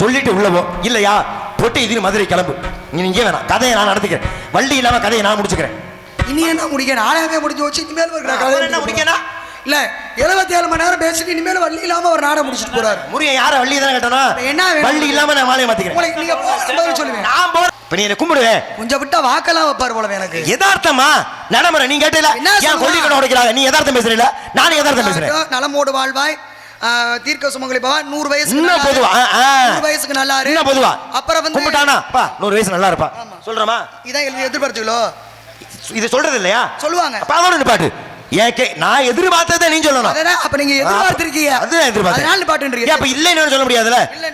சொல்லிட்டு உள்ள போ இல்லையா? பொட்டி இது மதுரை கிளம்பு. நீ இங்கே வேணாம். கதையை நான் நடத்துக்கிறேன். வள்ளி இல்லாம கதையை நான் முடிச்சுக்கிறேன். இனி என்ன முடிக்க நாடகமே முடிஞ்சு வச்சு இனிமேல் ஒரு கதை என்ன முடிக்கணும் இல்ல எழுபத்தி ஏழு மணி நேரம் பேசிட்டு இனிமேல் வள்ளி இல்லாம ஒரு நாடகம் முடிச்சிட்டு போறாரு. முருகன் யார வள்ளி தானே கட்டணும் என்ன வேணும்? வள்ளி இல்லாம நான் மாலையை மாத்திக்கிறேன். உங்களுக்கு நீங்க போங்க, பதில் சொல்லுவேன் நான் போறேன் இப்ப நீ என்ன கும்பிடுவேன் கொஞ்சம் விட்டா வாக்கெல்லாம் வைப்பாரு போல எனக்கு. யதார்த்தமா? நடைமுறை நீ கேட்டல. என்ன ஏன் கடை உடைக்கிறாங்க? நீ யதார்த்தம் பேசுறீல நானும் யதார்த்தம் பேசுறேன். நலமோடு வாழ்வாய். தீர்க்க சுமங்கலி பவா நூறு வயசு இன்னும் பொதுவா. நூறு வயசுக்கு நல்லா இரு. பொதுவா? அப்புறம் வந்து கும்பிட்டானா? பா நூறு வயசு நல்லா இருப்பா. சொல்றமா? இதான் எழுதி எதிர்பார்த்துங்களோ இது சொல்றது இல்லையா? சொல்லுவாங்க. அதோட பாட்டு. ஏன் கே நான் எதிர்பார்த்ததை நீ சொல்லணும். அப்ப நீங்க எதிர்பார்த்திருக்கீங்க. அதுதான் எதிர்பார்த்தேன். பாட்டுன்றீங்க அப்ப இல்லைன்னு சொல்ல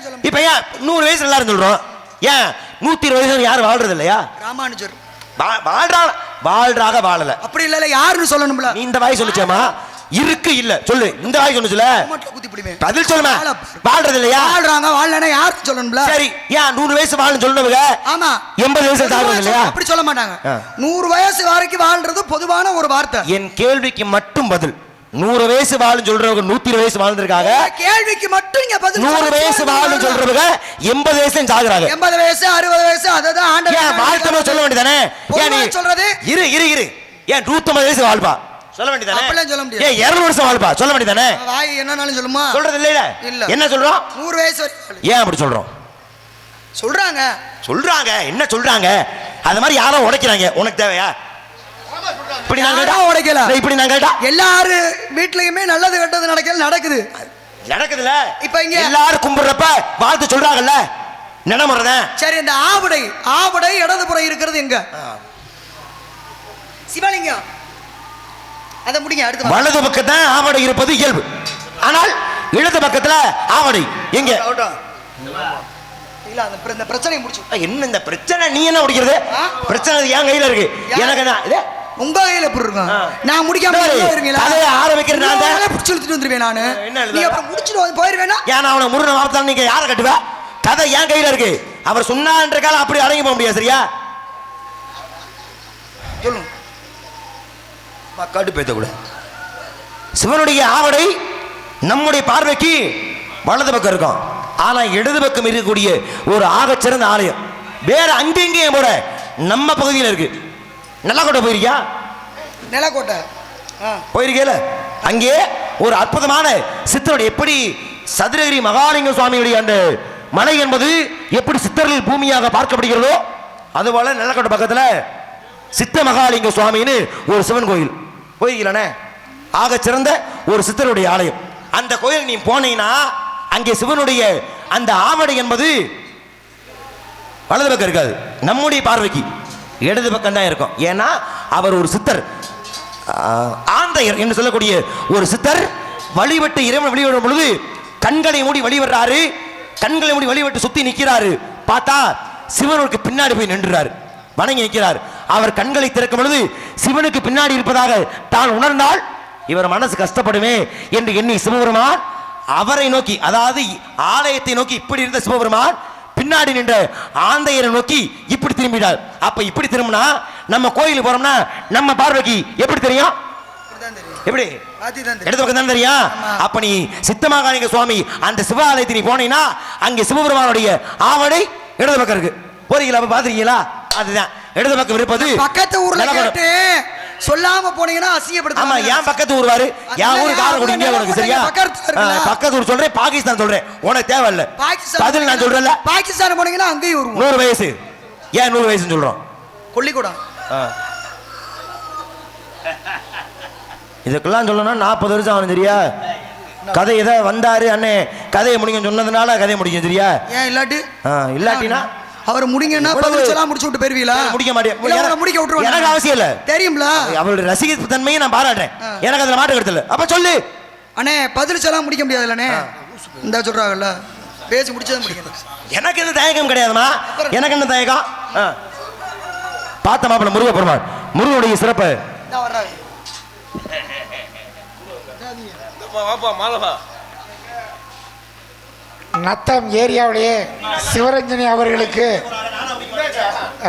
சொல்ல இப்ப ஏன் நூறு வயசு எல்லாரும் சொல்றோம்? ஏன் நூத்தி இருபது வயசு யாரும் வாழ்றது இல்லையா? ராமானுஜர். வாழ்றாங்க வாழ்றாக வாழல. அப்படி இல்ல யாருன்னு சொல்லணும்ல. நீ இந்த வாய் சொல்லுச்சேமா இருக்கு இல்ல. சொல்லு. இந்த வாய் குத்தி பிடிவேன் பதில் சொல்லுமா? வாழ- வாழ்றது இல்லையா? வாழ்றாங்க. வாழலன்னா யாருன்னு சொல்லணும்ல? சரி. ஏன் நூறு வயசு வாழன்னு சொல்லுவங்க ஆமா. எண்பது வயசு தாழ்றது இல்லையா? அப்படி சொல்ல மாட்டாங்க. நூறு வயசு வரைக்கும் வாழ்றது பொதுவான ஒரு வார்த்தை. என் கேள்விக்கு மட்டும் பதில். நூறு வயசு வாழும் சொல்றவங்க நூத்தி இருபது வயசு வாழ்ந்திருக்காங்க. கேள்விக்கு மட்டும் இங்க பதில் நூறு சொல்ல வயசு வாழும். சொல்றவங்க எண்பது வயசு சாகுறாங்க. எண்பது வயசு அறுபது வயசு ஏன் வாழ்த்தமா சொல்ல வேண்டியதானே சொல்றது? இரு இரு இரு. ஏன் நூத்தம்பது வயசு வாழ்ப்பா. சொல்ல வேண்டியதானே? அப்படிலாம் சொல்ல முடியாது. ஏன் இருநூறு வருஷம் வாழ்ப்பா. சொல்ல வேண்டியதானே? வாய் என்னன்னாலும் சொல்லுமா? சொல்றது இல்லையில இல்ல. என்ன சொல்றோம்? நூறு வயசு வரைக்கும் வாழு. ஏன் அப்படி சொல்றோம்? சொல்றாங்க. சொல்றாங்க. என்ன சொல்றாங்க? அது மாதிரி யாரோ உடைக்கிறாங்க. உனக்கு தேவையா? இப்படி நான் கேட்டா? உடைக்கல. இல்ல, இப்படி நான் கேட்டா? எல்லாரு வீட்லயுமே நல்லது கெட்டது நடக்கல நடக்குது. நடக்குதுல? இப்ப இங்க- எல்லாரும் கும்பிடுறப்ப வாழ்த்து சொல்றாங்கல்ல? நினைமுறதான் சரி இந்த ஆவுடை. ஆவுடை இடதுபுறம் இருக்கிறது எங்க? சிவலிங்கம். அதை முடிங்க அடுத்து. வலது பக்கத்தான் ஆவடை இருப்பது இயல்பு ஆனால் இடது பக்கத்துல ஆவடை எங்க. இல்ல அந்த பிர- இந்த பிரச்சனையை முடிச்சு என்ன இந்த பிரச்சனை நீ என்ன முடிக்கிறது? பிரச்சனை என் கையில இருக்கு? எனக்கு என்ன? உங்க கையில எப்படி இருக்கும். நான் முடிக்காம வருவீங்களா? கதையை ஆரம்பிக்கிற நான் தான். பிடிச்சு இழுத்துட்டு வந்துருவேன் நானு? நீ அப்புறம் முடிச்சுட்டு போயிருவேனா ஏன் அவனை முருகன் வார்த்தை நீங்க யாரை கட்டுவ கதை என் கையில இருக்கு அவர் சொன்னான்ற காலம் அப்படி அடங்கி போக முடியாது சரியா சொல்லுங்க கடுப்பேத்த கூட. சிவனுடைய ஆவடை நம்முடைய பார்வைக்கு வலது பக்கம் இருக்கும். ஆனா இடது பக்கம் இருக்கக்கூடிய ஒரு ஆகச்சிறந்த ஆலயம். வேற அங்கெங்கேயும் போட நம்ம பகுதியில் இருக்கு. நல்லாக்கோட்டை போயிருக்கியா? நிலக்கோட்டை போயிருக்கேல? அங்கே ஒரு அற்புதமான சித்தருடைய எப்படி சதுரகிரி மகாலிங்க சுவாமியுடைய அந்த மலை என்பது எப்படி சித்தர்கள் பூமியாக பார்க்கப்படுகிறதோ அதுபோல நிலக்கோட்டை பக்கத்துல சித்த மகாலிங்க சுவாமின்னு ஒரு சிவன் கோயில். போயிருக்கீங்களே ஆக சிறந்த ஒரு சித்தருடைய ஆலயம். அந்த கோயில் நீ போனீங்கன்னா அங்கே சிவனுடைய அந்த ஆவடை என்பது வலது பக்கம் இருக்காது நம்முடைய பார்வைக்கு இடது பக்கம் தான் இருக்கும். ஏன்னா அவர் ஒரு சித்தர். ஆஹ், ஆந்தையர் என்று சொல்லக்கூடிய ஒரு சித்தர் வழிபட்டு இறைவன் வழிபடும் பொழுது கண்களை மூடி வழிபடுறாரு. கண்களை மூடி வழிபட்டு சுத்தி நிற்கிறாரு பார்த்தா சிவனுக்கு பின்னாடி போய் நின்றுறாரு. வணங்கி நிற்கிறார் அவர் கண்களை திறக்கும் பொழுது சிவனுக்கு பின்னாடி இருப்பதாக தான் உணர்ந்தால் இவர் மனசு கஷ்டப்படுமே என்று எண்ணி சிவபெருமான் அவரை நோக்கி அதாவது ஆலயத்தை நோக்கி இப்படி இருந்த சிவபெருமான் பின்னாடி நின்ற ஆந்தையரை நோக்கி இப்படி திரும்பினார். அப்ப இப்படி திரும்பினா நம்ம கோயிலுக்கு போறோம்னா நம்ம பார்வைக்கு எப்படி தெரியும்? எப்படி? இடது பக்கம் தான் தெரியும்? ஆமா. அப்ப நீ சித்தமாகாளிங்க சுவாமி அந்த சிவாலயத்தை நீ போனீங்கன்னா அங்கே சிவபெருமானுடைய ஆவடை இடது பக்கம் இருக்கு. போறீங்களா? அப்ப பாத்துருக்கீங்களா அதுதான். இடது பக்கம் இருப்பது பக்கத்து ஊர்ல. கேட்டு சொல்லாம போனீங்கன்னா ஆமா அசிங்கப்படுத்த என் பக்கத்து ஊர் வாரு? என் ஊர் இல்லையா, காரைக்குடி இந்தியா உனக்கு சரியா? பக்கத்து ஊர் சொல்றேன் பாகிஸ்தான் சொல்றேன் உனக்கு தேவையில்ல. பாகிஸ்தான் பதில் நான் சொல்றேன்ல. பாகிஸ்தான் போனீங்கன்னா அங்கேயும் நூறு வயசு. ஏன் நூறு வயசுன்னு சொல்றோம்? கொல்லிக்கூடம். இதுக்கெல்லாம் சொல்லணும்னா நாற்பது வருஷம் ஆகணும் சரியா? கதை எதை வந்தாரு அண்ணே. கதையை முடிக்கும் சொன்னதுனால கதையை முடிக்கும் சரியா? ஏன் இல்லாட்டி? இல்லாட்டினா? அவர் முடிங்கன்னா சொல்லலாம் முடிச்சு விட்டு போயிருவீங்களா? முடிக்க மாட்டேன் முடிக்க விட்டுருவாங்க. எனக்கு அவசியம் இல்ல. தெரியும்ல? அவளுடைய ரசிக தன்மையை நான் பாராட்டுறேன். எனக்கு அதுல மாட்டு கருத்துல அப்ப சொல்லு. அண்ணே பதில் சொல்லலாம் முடிக்க முடியாதுல்லண்ணே. இந்த சொல்றாங்கல்ல. பேசி முடிச்சதை முடிக்கணும் எனக்கு எந்த தயக்கம் கிடையாதுமா எனக்கு என்ன தயக்கம்? ஆ. பார்த்த மாப்பிள்ள முருக பெருமாள் முருகனுடைய சிறப்பு. வர்றாங்க நத்தம் ஏரியாவிலேயே சிவரஞ்சனி அவர்களுக்கு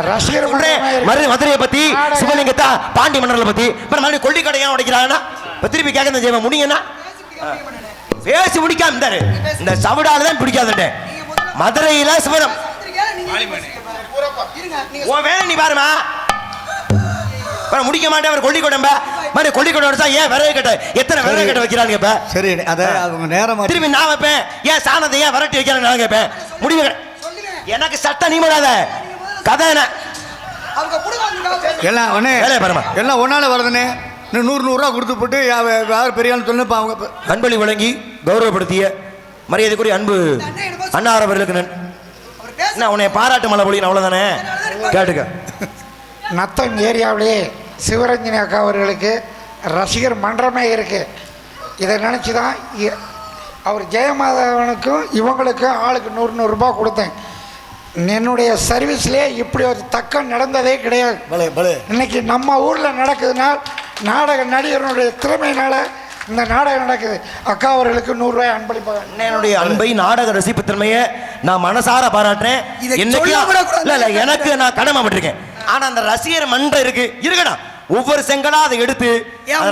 ரசிகர் சொல்றேன் மன்றமா இருக்கு. மறு மதுரையை பத்தி. சிவலிங்கத்தா பாண்டி மன்னர்களை பத்தி இப்ப மறுபடியும் கொள்ளி கடையா உடைக்கிறாங்கன்னா இப்ப திருப்பி கேட்க செய்வேன் முடியுங்கன்னா பேசி முடிக்காம இருந்தாரு. இந்த சவுடால தான் பிடிக்காதுட்டேன் மதுரையில சிவரம். உன் வேலை நீ பாருமா. அப்புறம் முடிக்க மாட்டேன் அவர் கொல்லி கொடம்ப மாதிரி கொல்லி கொடை வச்சா ஏன் விறகு கட்ட? எத்தனை விறகு கட்ட வைக்கிறான்னு கேட்பேன் சரி அதை அவங்க நேரமா திரும்பி நான் வைப்பேன். ஏன் சாணத்தை ஏன் விரட்டி வைக்கிறான்னு நான் கேட்பேன் முடிவு எனக்கு சட்டம் நீ பண்ணாத கதை என்ன? எல்லாம் பாருமா. எல்லாம் ஒன்னால இன்னும் நூறு நூறுரூவா கொடுத்து போட்டு யார் பெரிய ஆள் சொன்னப்ப அவங்க இப்ப- அன்பளி வழங்கி கௌரவப்படுத்திய மரியாதைக்குரிய அன்பு அன்னார் அவர்களுக்கு நன் உன்னை பாராட்டு மலை பொழியும் அவ்வளவுதானே? கேட்டுக்க. நத்தம் ஏரியாவிலேயே சிவரஞ்சனி அக்கா அவர்களுக்கு ரசிகர் மன்றமே இருக்கு. இதை நினச்சி தான் இ- அவர் ஜெயமாதவனுக்கும் இவங்களுக்கும் ஆளுக்கு நூறு நூறுரூபா கொடுத்தேன். என்னுடைய சர்வீஸ்லேயே இப்படி ஒரு தக்கம் நடந்ததே கிடையாது. இன்னைக்கு நம்ம ஊரில் நடக்குதுனால் நாடக நடிகர்களுடைய திறமையினால இந்த நாடகம் நடக்குது. அக்கா அவர்களுக்கு நூறுரூவாய் அன்பளிப்பாக. என்னுடைய அன்பை நாடக ரசிப்பு திறமையை நான் மனசார பாராட்டுறேன். எனக்கு நான் கடமைப்பட்டிருக்கேன் ஆனா அந்த ரசிகர் மன்றம் இருக்கு இருக்கணும் ஒவ்வொரு செங்கலா அதை எடுத்து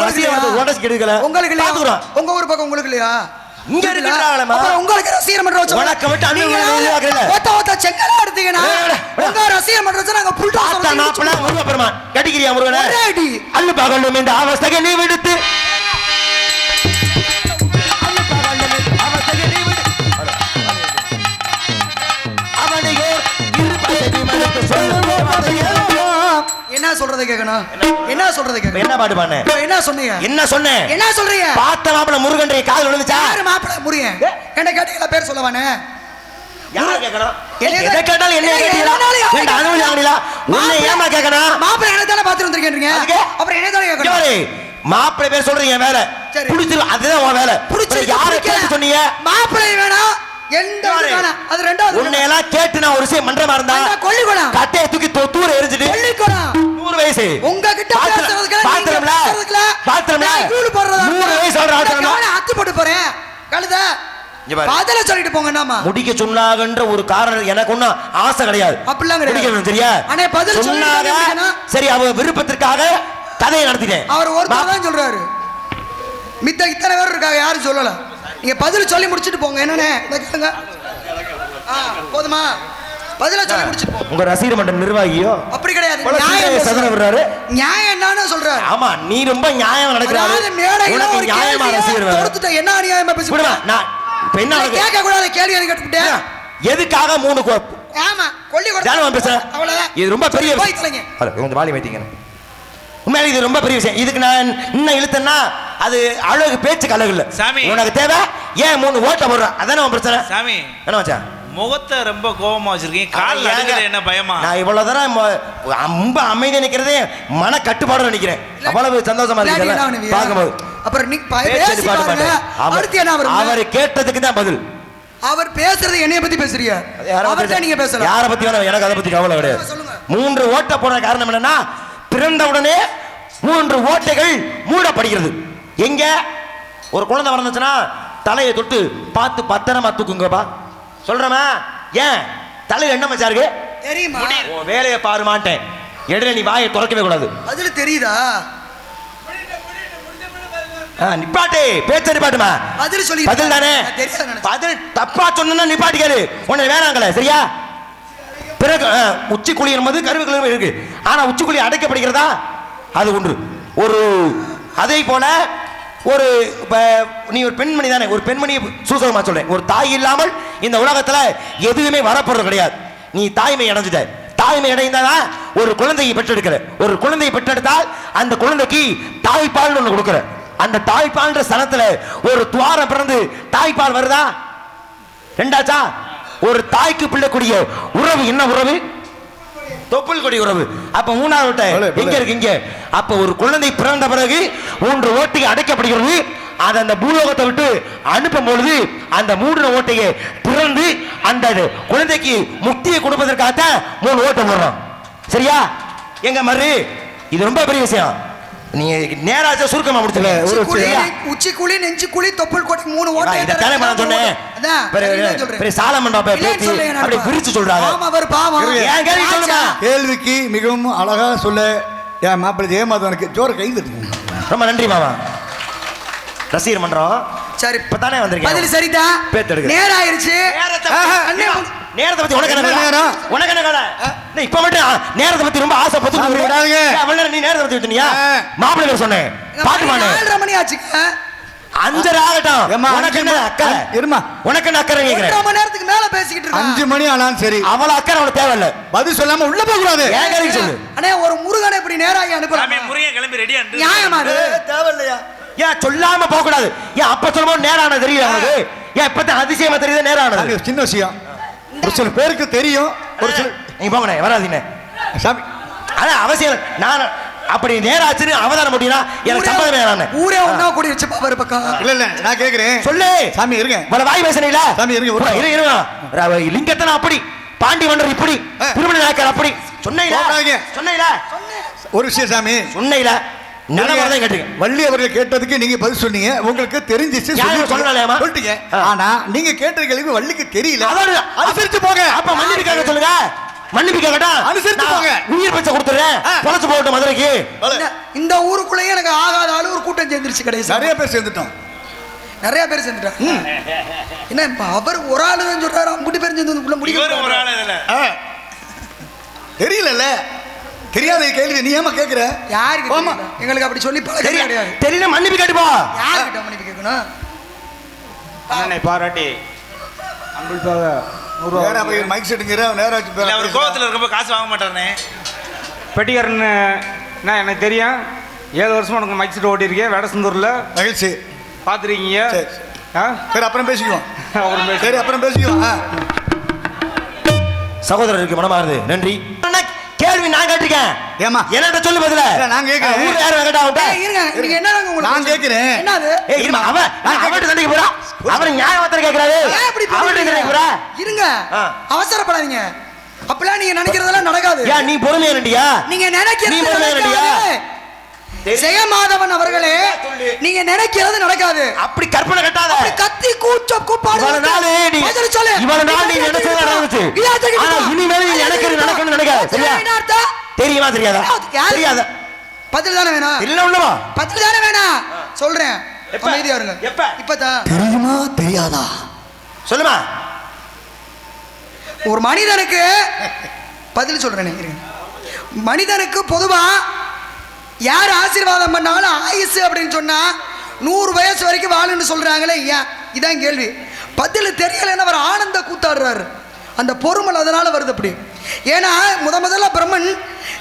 ரசிகர்? உடச்சு எடுக்கல உங்களுக்கு இல்லையா. உங்க ஊர் பக்கம் உங்களுக்கு இல்லையா இங்க இருக்கிறாங்களேம்மா. அப்புறம் உங்களுக்கு ரசிகர் மன்றம் வச்சு உனக்கு மட்டும் அண்ணன்? ஒத்த ஒத்த செங்கலா எடுத்தீங்கன்னா. உங்க ரசிகர் மன்றம் வச்சு நாங்க புல் டாஸ் பார்த்தா நாப்பல முருக பெருமான் கடிக்கிறியா முருகனை. அல்லு பகலும் இந்த அவஸ்தகை நீ விடுத்து சொல்றதை கேட்கணும். என்ன சொல்றதை கேட்கணும்? என்ன பாட்டு என்ன சொன்னீங்க? என்ன சொன்னேன் என்ன சொல்றீங்க? பார்த்த மாப்பிள முருகன் காதல் விழுந்துச்சா? யாரு மாப்பிள? முருகன். என்ன கேட்டீங்களா? பேர் சொல்லவானே. யாரை கேட்கணும்? எதை கேட்டாலும் என்ன கேட்டீங்களா? எதனால யாரை ரெண்டு அனுமதி வாங்கலா உன்னை ஏமா கேட்கணும்? மாப்பிள என்ன தானே பாத்துட்டு வந்திருக்கேன்றீங்க? அதுக்கு? அப்புறம் என்ன தானே கேட்கணும்? பாரு, மாப்பிள்ளை பேர் சொல்றீங்க வேலை சரி. புடிச்சிரு அதுதான் உன் வேலை. புடிச்சிருக்கு, யாரை. கேட்டு சொன்னீங்க? மாப்பிளை வேணாம். எந்த அது ரெண்டாவது உன்னை எல்லாம் கேட்டு நான் ஒரு விஷயம் மன்றமா இருந்தா கொல்லிக்குளம். கட்டையை தூக்கி தூர எரிஞ்சிட்டு கொல்லிக்குளம். நூறு வயசு. உங்ககிட்ட பாத்திரம்ல? பாத்திரம்ல? இருந்தா வயசு அத்து போட்டு போறேன். கழுத. பதில சொல்லிட்டு போங்க என்னம்மா? முடிக்க சொன்னாங்கன்ற ஒரு காரணம் எனக்கு ஒண்ணும் ஆசை கிடையாது. அப்படிலாம் கிடையாது. சரியா? அண்ணே, பதில் சொன்னாங்க? சரி அவ விருப்பத்திற்காக கதையை நடத்திட்டேன். அவர் மா- தான் சொல்றாரு. மித்த இத்தனை பேர் இருக்காங்க யாரும் சொல்லல. நீங்க பதில் சொல்லி முடிச்சிட்டு போங்க ஆ, போதுமா? பதில சொல்லி முடிச்சிட்டு போங்க உங்க ரசிகர் மன்ற நிர்வாகியோ? அப்படி கிடையாது. நியாயம் பேசுறாரு. விடுறாரு? நியாயம் என்னன்னு சொல்றாரு. ஆமா நீ ரொம்ப நியாயம் நடக்கிறாரு. மேடையில ஒரு நியாயமா ரசிகர் வேற. தொடுத்துட்ட, என்ன அநியாயமா பேசி விடுமா நான் இப்ப என்ன? கேட்க கூடாத கேள்வி எனக்கு கேட்டுவிட்டேன் எதுக்காக மூணு கோ- ஆமா கொல்லி தியானமா பேசுறேன்? அவ்வளவுதான். இது ரொம்ப பெரிய விஷயம். ஹலோ, கொஞ்சம் வாலி வைத்தீங்க உண்மையில இது ரொம்ப பெரிய விஷயம். இதுக்கு நான் இன்னும் இழுத்தேன்னா அது அழகு பேச்சுக்கு அழகு இல்ல. சாமி. உனக்கு தேவை? ஏன் மூணு ஓட்ட போடுறேன்? அதானே உன் பிரச்சனை? சாமி. என்ன மச்சான்? முகத்தை ரொம்ப கோவமா வச்சிருக்கீங்க. கால் ஏங்க, நடுங்குது என்ன பயமா? நான் இவ்வளவு தூரம் ரொம்ப அமைதியா நிக்கிறதே மன கட்டுப்பாடு நிக்கிறேன். அவ்வளவு சந்தோஷமா இருக்கு? பார்க்கும்போது. அப்புறம் அவர் கேட்டதுக்கு தான் பதில். அவர் பேசுறது என்னைய பத்தி பேசுறீங்க? அவர்கிட்ட நீங்க பேசலாம். யாரை பத்தி வேணாம் எனக்கு அதை பத்தி கவலை கிடையாது. மூன்று ஓட்ட போட காரணம் என்னன்னா பிறந்த உடனே மூன்று ஓட்டைகள் மூடப்படுகிறது. எங்க? ஒரு குழந்தை பிறந்துச்சுன்னா தலையை தொட்டு பார்த்து பத்திரமா தூக்குங்கப்பா. சொல்றமா ஏன்? தலையில என்ன மச்சா இருக்கு? தெரியுமா? உன் வேலையை பாரு மாட்டேன் இடையில நீ வாயை திறக்கவே கூடாது. அதுல தெரியுதா? ஆ, நிப்பாட்டு. பேச்ச நிப்பாட்டுமா? பதில் சொல்லி பதில் தானே. பதில் தப்பா சொன்னா நிப்பாட்டி கேளு. உன்னை வேணாங்களே சரியா? பிறகு ஆ, உச்சி குழி என்பது கருவுக்குள்ள இருக்கு. ஆனா உச்சி குழி அடைக்கப்படுகிறதா? அது ஒன்று. ஒரு அதே போல ஒரு நீ ஒரு பெண்மணி தானே ஒரு பெண்மணி சூசகமா சொல்றேன் ஒரு தாய் இல்லாமல் இந்த உலகத்துல எதுவுமே வரப்போறது கிடையாது. நீ தாய்மை அடைஞ்சிட்ட. தாய்மை அடைந்தாதான் ஒரு குழந்தையை பெற்றெடுக்கிற. ஒரு குழந்தையை பெற்றெடுத்தால் அந்த குழந்தைக்கு தாய்ப்பால் ஒன்று கொடுக்குற. அந்த தாய்ப்பால்ன்ற ஸ்தலத்தில் ஒரு துவாரம் பிறந்து தாய்ப்பால் வருதா? ரெண்டாச்சா? ஒரு தாய்க்கு பிள்ளைக்கூடிய உறவு என்ன உறவு? தொப்புள் கொடி உறவு. அப்ப மூணாவது ஓட்டை. எங்க இருக்கு இங்க? அப்ப ஒரு குழந்தை பிறந்த பிறகு மூன்று ஓட்டையை அடைக்கப்படுகிறது. அது அந்த பூலோகத்தை விட்டு அனுப்பும் பொழுது அந்த மூன்று ஓட்டையை திறந்து அந்த குழந்தைக்கு முக்தியை கொடுப்பதற்காகத்தான் மூணு ஓட்டை போடுறோம். சரியா? எங்க மறு? இது ரொம்ப பெரிய விஷயம். நீங்க நேராச்சா சுருக்கமா முடிச்சல உச்சி குழி, உச்சி குழி நெஞ்சு குழி தொப்புள் கோட்டை மூணு ஓட்டை இதை தானே நான் சொன்னேன். பெரிய- இப்ப. விரிச்சு சொல்றாங்க ஆமா அவர் பாவம். ஏன் கேள்வி சொல்லுமா? கேள்விக்கு மிகவும் அழகா சொல்ல என் மாப்பிள்ளை ஜெயமாதவனுக்கு ஜோர கை தட்டுங்க. ரொம்ப நன்றி மாமா. ரசிகர் மன்றம் சரி. இப்பதானே வந்திருக்கேன் பதில் சரிதான் பேத்து எடுக்கிறேன். நேரம் ஆயிருச்சு நேரத்தை- பத்தி உனக்கு என்ன? நேரம்? உனக்கு என்ன? என்ன இப்ப மட்டும் நேரத்தை பத்தி ரொம்ப ஆசை பத்து சாமி, விடாதீங்க. நேரம் நீ நேரத்தை பத்தி விட்டுனியா. மாப்பிள்ளை சொன்னேன். பாட்டு பாடு. நாலரை மணி ஆச்சுங்க. அஞ்சரை ஆகட்டும். உனக்கு என்ன அக்கறை? இருமா. உனக்கு என்ன அக்கறை கேக்குறேன். மணி நேரத்துக்கு மேல பேசிக்கிட்டு இருக்கான். அஞ்சு மணி ஆனாலும் சரி. அவள அக்கறை அவளுக்கு தேவையில்ல. பதில் சொல்லாம உள்ள போக கூடாது. ஏன் சொல்லு? அண்ணே ஒரு முருகனை இப்படி நேராகி சாமி அனுப்பலாம் முருகன் கிளம்பி ரெடியா நியாயமா தேவையில்லையா? ஏன் சொல்லாம போக கூடாது ஏன் அப்ப சொல்லும்போது நேரம் ஆனது தெரியல உனக்கு? ஏன் இப்பதான் அதிசயமா தெரியுது அது சின்ன விஷயம். ஒரு சில பேருக்கு தெரியும். ஒரு சில நீ போங்கண்ணே வராதீங்க. சாமி. அதான் அவசியம் இல்ல. நான் அப்படி நேரம் ஆச்சுன்னு அவதானம் முடியும்னா எனக்கு சம்மதமே வேணாம் ஊரே ஒண்ணா கூடி வச்சு பாரு பக்கம் இல்ல இல்ல நான் கேக்குறேன். சொல்லு. சாமி இருங்க. இவ்வளவு வாய் பேசுறீங்களா சாமி, இருங்க, ஒரு இரு இருங்க. லிங்கத்தனை அப்படி பாண்டி மன்னர் இப்படி. திருமண நாயக்கர் அப்படி. சொன்னீங்களா. சொன்னீங்களா ஒரு விஷயம் சாமி. சொன்னீங்களா தான் கேட்டுங்க வள்ளி அவர்கள் கேட்டதுக்கு நீங்க பதில் சொன்னீங்க. உங்களுக்கு தெரிஞ்சிச்சு சொல்லிட்டீங்க. ஆனா நீங்க கேட்ட கேள்வி வள்ளிக்கு தெரியல. அனுசரிச்சு போங்க. அப்ப மன்னிப்பு கேட்க சொல்லுங்க. மன்னிப்பு கேட்கட்டா அனுசரிச்சு போங்க. உயிர் பச்சை கொடுத்துறேன். பொழைச்சு போகட்டும் மதுரைக்கு. இந்த- இந்த ஊருக்குள்ளேயே எனக்கு ஆகாத ஆளு ஒரு கூட்டம் சேர்ந்துருச்சு கடைசி நிறைய பேர் சேர்ந்துட்டோம். நிறைய பேர் சேர்ந்துட்டாங்க. என்ன இப்ப அவர் ஒரு ஆளு தான் சொல்றாரு அம்புட்டு பேர் சேர்ந்து உள்ள முடிக்க தெரியாத கேள்வி நீ ஏமா கேக்குற? யாருக்கு ஆமா. எங்களுக்கு அப்படி சொல்லி பழக்கம் தெரிய கிடையாது. தெரியல மன்னிப்பு கேட்டு போ யாருக்கிட்ட மன்னிப்பு கேட்கணும்? அண்ணனை பாராட்டி. அன்பளிப்பாக நூறுரூவா நேரா போய் மைக் செட்டுங்கிற வச்சு அவர். கோவத்துல இருக்கப்ப காசு வாங்க மாட்டாருனே. பெட்டிக்காரன் என்ன எனக்கு தெரியும். ஏழு வருஷமா உனக்கு மைக் செட் ஓட்டியிருக்கேன். வேடசந்தூரில். மகிழ்ச்சி. பார்த்துருக்கீங்க. சரி. ஆ? சரி அப்புறம் பேசிக்குவோம். அப்புறம். சரி அப்புறம் பேசிக்குவோம். சகோதரருக்கு மனமாறுது நன்றி. கேள்வி நான் கேட்டிருக்கேன். ஏம்மா? என்னட்ட சொல்லு பதில. நான் கேட்கிறேன். ஊர் யாரும் வெங்கடா அவன்கிட்ட? ஏய், இருங்க நீங்க என்னங்க உங்களுக்கு நான் கேட்கிறேன். என்னது? ஏய் இருமா அவன் நான் அவன்கிட்ட சண்டைக்கு போறா. ஏன் இப்படி அவன்கிட்ட பண்ணுறீங்க? சண்டைக்கு போறா. இருங்க. அவசரப்படாதீங்க. அப்பெல்லாம் நீங்க நினைக்கிறதெல்லாம் நடக்காது. ஏன் நீ பொறுமையா இருண்டியா நீங்க நீ நினைக்கிறது பொறுமையா இருண்டியா ஜெயமாதவன் அவர்களே நீங்க நினைக்கிறது நடக்காது. அப்படி கற்பனை கட்டாத. கத்தி கூச்ச கூப்பாடு இவ்வளவு நாள் நீ நீ நினைச்சது நடந்துச்சு போ. இதை தூக்கி ஆனா போ. இனிமேல் நீ இதை நினைக்கிறது தூக்கி போ. நடக்கணும் நினைக்காத சரியா என்ன அர்த்தம்? தெரியுமா தெரியாதா? தெரியாத? பதில் தானே வேணும்? இல்ல உள்ளவா பதில் தானே வேணாம்? சொல்றேன். எப்ப? அமைதியா இருங்க. எப்ப? இப்பதான். தெரியுமா தெரியாதா? சொல்லுமா? ஒரு மனிதனுக்கு பதில் சொல்றேனே மனிதனுக்கு பொதுவா யார் ஆசீர்வாதம் பண்ணாலும் ஆயுசு அப்படின்னு சொன்னா நூறு வயசு வரைக்கும் வாழுன்னு சொல்றாங்களே ஏன்? இதான் கேள்வி. பதில் தெரியலைன்னு அவர் ஆனந்த கூத்தாடுறாரு. அந்த பொறுமல் அதனால வருது அப்படி. ஏன்னா முத முதல்ல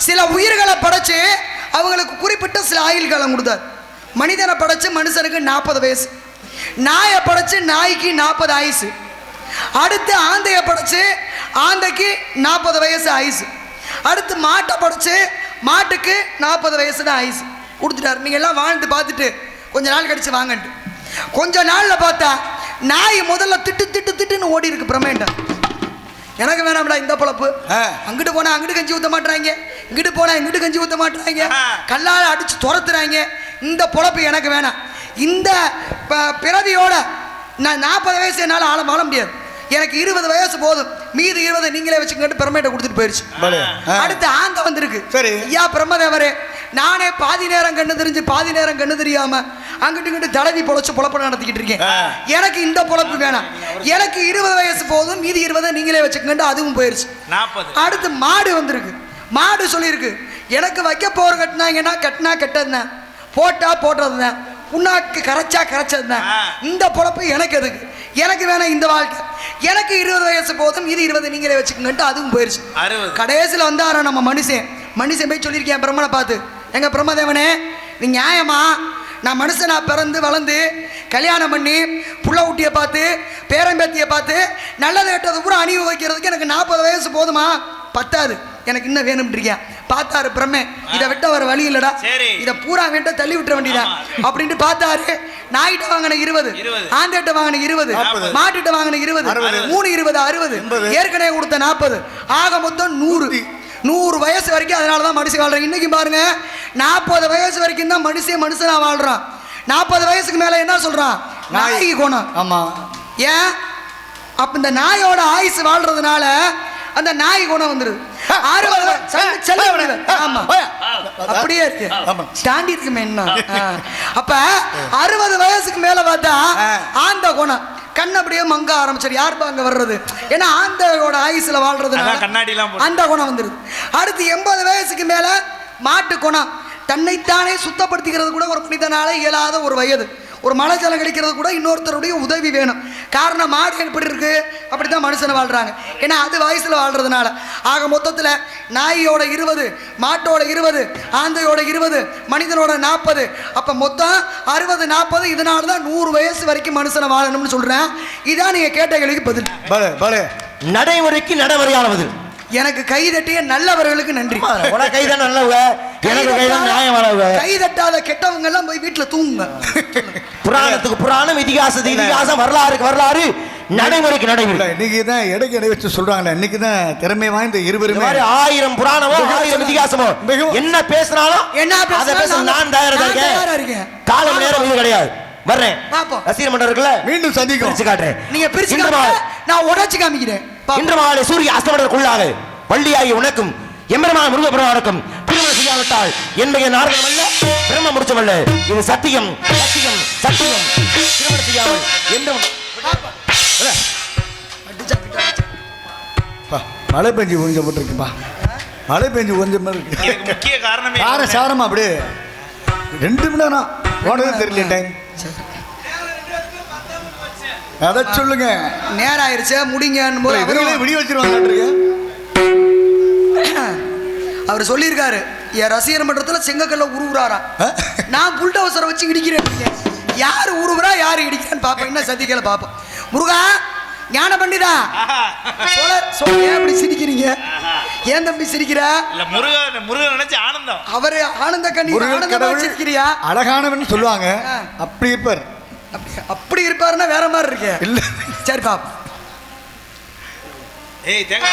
சில உயிர்களை படைச்சு அவங்களுக்கு குறிப்பிட்ட சில ஆயுள் காலம் கொடுத்தார். மனிதனை படைச்சு மனுஷனுக்கு நாற்பது வயசு. நாயை படைச்சு நாய்க்கு நாற்பது ஆயுசு. அடுத்து ஆந்தையை படைச்சு ஆந்தைக்கு நாற்பது வயசு ஆயுசு. அடுத்து மாட்டை படைச்சு மாட்டுக்கு நாற்பது வயசு தான் ஆயுசு. கொடுத்துட்டாரு. நீங்கள் எல்லாம் வாழ்ந்து பார்த்துட்டு கொஞ்ச நாள் கழிச்சு வாங்கன்ட்டு. கொஞ்ச நாளில் பார்த்தா நாய் முதல்ல திட்டு திட்டு திட்டுன்னு ஓடி இருக்கு பிரமேண்டம் எனக்கு வேணாம்டா இந்த பொழப்பு. அங்கிட்டு போனா அங்கிட்டு கஞ்சி ஊத்த மாட்டாங்க இங்கிட்டு போனா இங்கிட்டு கஞ்சி ஊத்த மாட்டாங்க. கல்லால அடிச்சு துரத்துறாங்க. இந்த பொழப்பு எனக்கு வேணாம். இந்த ப- பிறவியோட நான் நாற்பது வயசு என்னால் ஆள வாழ முடியாது. எனக்கு இருபது வயசு போதும். மீதி இருபது நீங்களே வச்சுக்கிட்டு பிரமேட்டை கொடுத்துட்டு. ஆ. அடுத்து ஆந்த வந்திருக்கு. சரி. ஐயா பிரம்மதேவரே நானே பாதி நேரம் கண்ணு தெரிஞ்சு பாதி நேரம் கண்ணு தெரியாம அங்கிட்டு இங்கிட்டு தடவி பொழைச்சு பொழப்பு நடத்திக்கிட்டு இருக்கேன். எனக்கு இந்த பொழப்பு வேணாம். எனக்கு இருபது வயசு போதும் மீதி இருபதை நீங்களே வச்சுக்கங்கட்டு அதுவும் போயிருச்சு. அடுத்து மாடு வந்திருக்கு. மாடு சொல்லியிருக்கு எனக்கு வைக்க போர் கட்டினாங்கன்னா கட்டினா கெட்டதுதான். போட்டா போட்டது புண்ணாக்கு கரைச்சா கரைச்சது தான். இந்த பொழப்பு எனக்கு எதுக்கு? எனக்கு வேணாம் இந்த வாழ்க்கை. எனக்கு இருபது வயசு போதும் இது இருபது நீங்களே வச்சுக்கங்கன்ட்டு அதுவும் அறுபது. கடைசியில் வந்தாரா நம்ம மனுஷன்? மனுஷன் போய் சொல்லியிருக்கேன் பிரம்மனை பார்த்து. எங்க பிரம்மதேவனே நீ நியாயமா? நான் மனுஷனா பிறந்து வளர்ந்து கல்யாணம் பண்ணி புள்ள ஊட்டியை பார்த்து பேரம்பேத்தியை பார்த்து நல்லது கெட்டது பூரா அணிவு வைக்கிறதுக்கு எனக்கு நாற்பது வயசு போதுமா? பத்தாது. எனக்கு இன்னும் வேணும்ன்றீங்க பார்த்தாரு பிரம்மே. இதை விட்ட வர வழி இல்லடா. இதை பூரா விட்ட தள்ளி விட்டுற வேண்டியதான் அப்படின்ட்டு பார்த்தாரு. நாய்கிட்ட வாங்கின இருபது. ஆந்திட்ட வாங்கின இருபது. மாட்டுட்ட வாங்கின இருபது. மூணு இருபது அறுபது. ஏற்கனவே கொடுத்த நாற்பது. ஆக மொத்தம் நூறு. நூறு வயசு வரைக்கும் அதனால தான் மனுஷன் வாழ்றான். இன்னைக்கு பாருங்க நாற்பது வயசு வரைக்கும் தான் மனுஷன் மனுஷனா வாழ்றான். நாற்பது வயசுக்கு மேல என்ன சொல்றான்? நாய். நாய்க்கு குணம். ஆமா. ஏன்? அப்ப இந்த நாயோட ஆயுசு வாழ்றதுனால அந்த நாய் குணம் வந்துருது. அப்படியே இருக்கு. தாண்டி இருக்குமே என்ன. அப்ப அறுபது வயசுக்கு மேல பார்த்தா. ஆந்த குணம். கண் அப்படியே மங்க ஆரம்பிச்சார் யாருப்பா அங்க வர்றது? ஏன்னா அதான் கண்ணாடிலாம் போட்டு. அந்த குணம் வந்துருது. அடுத்து எண்பது வயசுக்கு மேல மாட்டு குணம். தன்னைத்தானே சுத்தப்படுத்திக்கிறது கூட ஒரு மனிதனால இயலாத ஒரு வயது. ஒரு மழை ஜலம் கிடைக்கிறது கூட இன்னொருத்தருடைய உதவி வேணும். காரணம் மாடு எப்படி இருக்கு? அப்படி தான் மனுஷனை வாழ்றாங்க. ஏன்னா அது வயசுல வாழ்றதுனால. ஆக மொத்தத்தில் நாயோட இருபது மாட்டோட இருபது ஆந்தையோட இருபது மனிதனோட நாற்பது அப்போ மொத்தம் அறுபது நாற்பது இதனால தான் நூறு வயசு வரைக்கும் மனுஷனை வாழணும்னு சொல்கிறேன் இதான் நீங்கள் கேட்ட கேள்விக்கு பதில். நடைமுறைக்கு நடைமுறையானது. எனக்கு கை தட்டிய நல்லவர்களுக்கு நன்றி. உன கைதான் நல்லவங்க எனக்கு கைதான் கை தட்டாத கெட்டவங்க எல்லாம் போய் வீட்டுல தூங்குங்க. புராணத்துக்கு புராணம் இதிகாசத்துக்கு இதிகாசம் வரலாறுக்கு வரலாறு நடைமுறைக்கு நடைமுறை. இன்னைக்கு தான் இடைக்கு இடை வச்சு சொல்றாங்களே இன்னைக்கு தான் திறமை வாய்ந்த இந்த இருவருமே மாதிரி ஆயிரம் புராணமோ ஆயிரம் இதிகாசமோ மிகவும் என்ன பேசினாலும் என்ன அதை பேச நான் தயாரா இருக்கேன். காலம் நேரம் இது கிடையாது. வர்றேன். ரசிகர் மன்றம் இருக்குல்ல? மீண்டும் சந்திக்கும் பிரிச்சு காட்டுறேன். நீங்க பிரிச்சு நான் உடைச்சு காமிக்கிறேன். இன்று மாலை சூரிய அஸ்தமனத்திற்குள்ளாக வள்ளியாகி உனக்கும் எம்பெருமான முருகப்பெருமானுக்கும் செய்யாவிட்டால் என்பைய நாரதம் அல்ல பிரம்ம முடிச்சம் அல்ல இது சத்தியம் சத்தியம் சத்தியம். திருமணம் செய்யாமல். பா, மழை பெஞ்சு கொஞ்சம் போட்டிருக்குப்பா மழை பெஞ்சு கொஞ்சம் இருக்கு. இதுக்கு முக்கிய காரணமே சார இதுதானே. சாரமா அப்படியே. ரெண்டு மணி நேரம் போனது தெரியல டைம். அதை சொல்லுங்க. நேரம் ஆயிருச்சு முடிங்கன்னு போது இவங்களே அவரும் விடி வச்சிருவாங்க அவர் சொல்லியிருக்காரு என் ரசிகர் மன்றத்துல செங்கக்கல்ல உருவுறாராம் நான் புல்டோசரை வச்சு இடிக்கிறேன் யார் உருவுறா யார் இடிக்கிறான்னு பார்ப்போம். என்ன சத்திக்கல பார்ப்போம். முருகா ஞான பண்டிதா. ஏன் அப்படி சிரிக்கிறீங்க? ஏன் தம்பி சிரிக்கிற? இல்ல முருகன் முருகன் நினைச்சு ஆனந்தம். அவரு ஆனந்த கண்ணி சிரிக்கிறியா அழகானவன் சொல்லுவாங்க. அப்படி இருப்பார். அப்படி- இருப்பாருன்னா வேற மாதிரி இருக்கு. இல்ல. சரி பாப்போம். ஏய் தேங்காய்